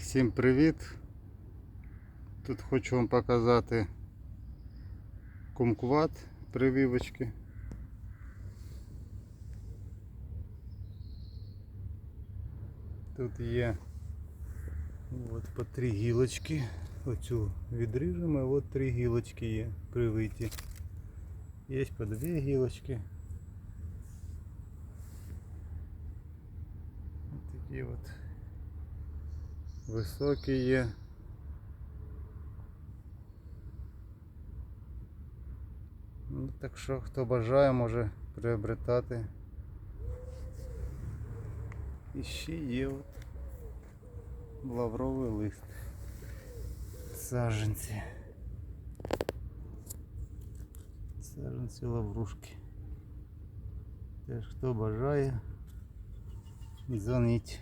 Всім привіт! Тут хочу вам показати кумкват прививочки. Тут є от по три гілочки. Оцю відріжемо, от три гілочки є привиті. Є по дві гілочки. Ось такі от високі є. Ну, так що хто бажає, може приобретати. І ще є от лавровий лист. Саженці. Саженці лаврушки. Теж хто бажає, дзвоніть.